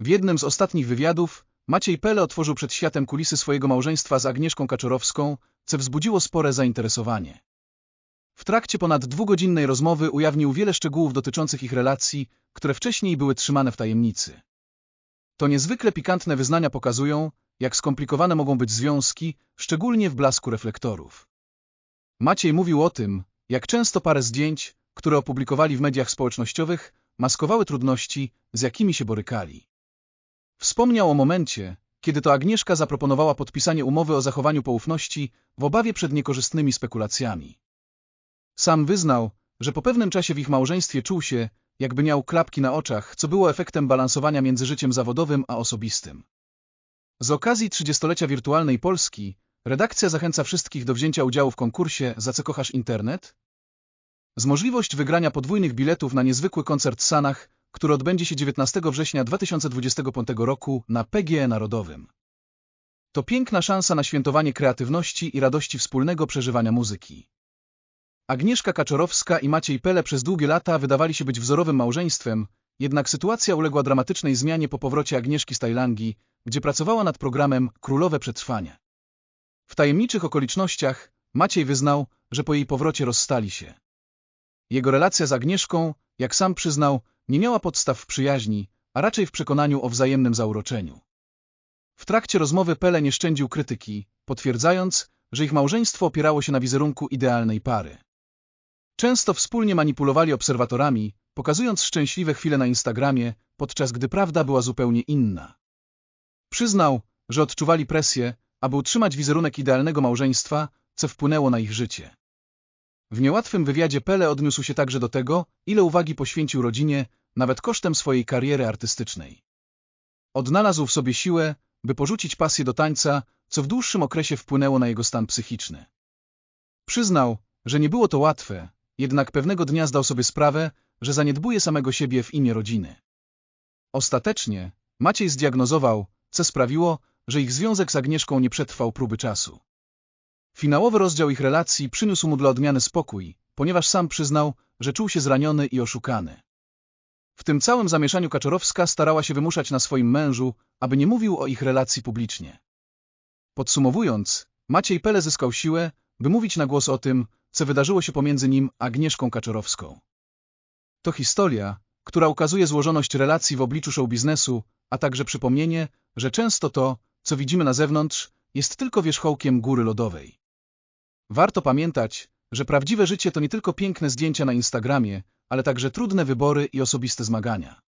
W jednym z ostatnich wywiadów Maciej Pele otworzył przed światem kulisy swojego małżeństwa z Agnieszką Kaczorowską, co wzbudziło spore zainteresowanie. W trakcie ponad dwugodzinnej rozmowy ujawnił wiele szczegółów dotyczących ich relacji, które wcześniej były trzymane w tajemnicy. To niezwykle pikantne wyznania pokazują, jak skomplikowane mogą być związki, szczególnie w blasku reflektorów. Maciej mówił o tym, jak często parę zdjęć, które opublikowali w mediach społecznościowych, maskowały trudności, z jakimi się borykali. Wspomniał o momencie, kiedy to Agnieszka zaproponowała podpisanie umowy o zachowaniu poufności w obawie przed niekorzystnymi spekulacjami. Sam wyznał, że po pewnym czasie w ich małżeństwie czuł się, jakby miał klapki na oczach, co było efektem balansowania między życiem zawodowym a osobistym. Z okazji trzydziestolecia wirtualnej Polski redakcja zachęca wszystkich do wzięcia udziału w konkursie Za co kochasz internet? Z możliwość wygrania podwójnych biletów na niezwykły koncert Sanach, który odbędzie się 19 września 2025 roku na PGE Narodowym. To piękna szansa na świętowanie kreatywności i radości wspólnego przeżywania muzyki. Agnieszka Kaczorowska i Maciej Pele przez długie lata wydawali się być wzorowym małżeństwem, jednak sytuacja uległa dramatycznej zmianie po powrocie Agnieszki z Tajlandii, gdzie pracowała nad programem Królowe Przetrwania. W tajemniczych okolicznościach Maciej wyznał, że po jej powrocie rozstali się. Jego relacja z Agnieszką, jak sam przyznał, nie miała podstaw w przyjaźni, a raczej w przekonaniu o wzajemnym zauroczeniu. W trakcie rozmowy Pele nie szczędził krytyki, potwierdzając, że ich małżeństwo opierało się na wizerunku idealnej pary. Często wspólnie manipulowali obserwatorami, pokazując szczęśliwe chwile na Instagramie, podczas gdy prawda była zupełnie inna. Przyznał, że odczuwali presję, aby utrzymać wizerunek idealnego małżeństwa, co wpłynęło na ich życie. W niełatwym wywiadzie Pele odniósł się także do tego, ile uwagi poświęcił rodzinie, nawet kosztem swojej kariery artystycznej. Odnalazł w sobie siłę, by porzucić pasję do tańca, co w dłuższym okresie wpłynęło na jego stan psychiczny. Przyznał, że nie było to łatwe, jednak pewnego dnia zdał sobie sprawę, że zaniedbuje samego siebie w imię rodziny. Ostatecznie Maciej zdiagnozował, co sprawiło, że ich związek z Agnieszką nie przetrwał próby czasu. Finałowy rozdział ich relacji przyniósł mu dla odmiany spokój, ponieważ sam przyznał, że czuł się zraniony i oszukany. W tym całym zamieszaniu Kaczorowska starała się wymuszać na swoim mężu, aby nie mówił o ich relacji publicznie. Podsumowując, Maciej Pele zyskał siłę, by mówić na głos o tym, co wydarzyło się pomiędzy nim a Agnieszką Kaczorowską. To historia, która ukazuje złożoność relacji w obliczu show biznesu, a także przypomnienie, że często to, co widzimy na zewnątrz, jest tylko wierzchołkiem góry lodowej. Warto pamiętać, że prawdziwe życie to nie tylko piękne zdjęcia na Instagramie, ale także trudne wybory i osobiste zmagania.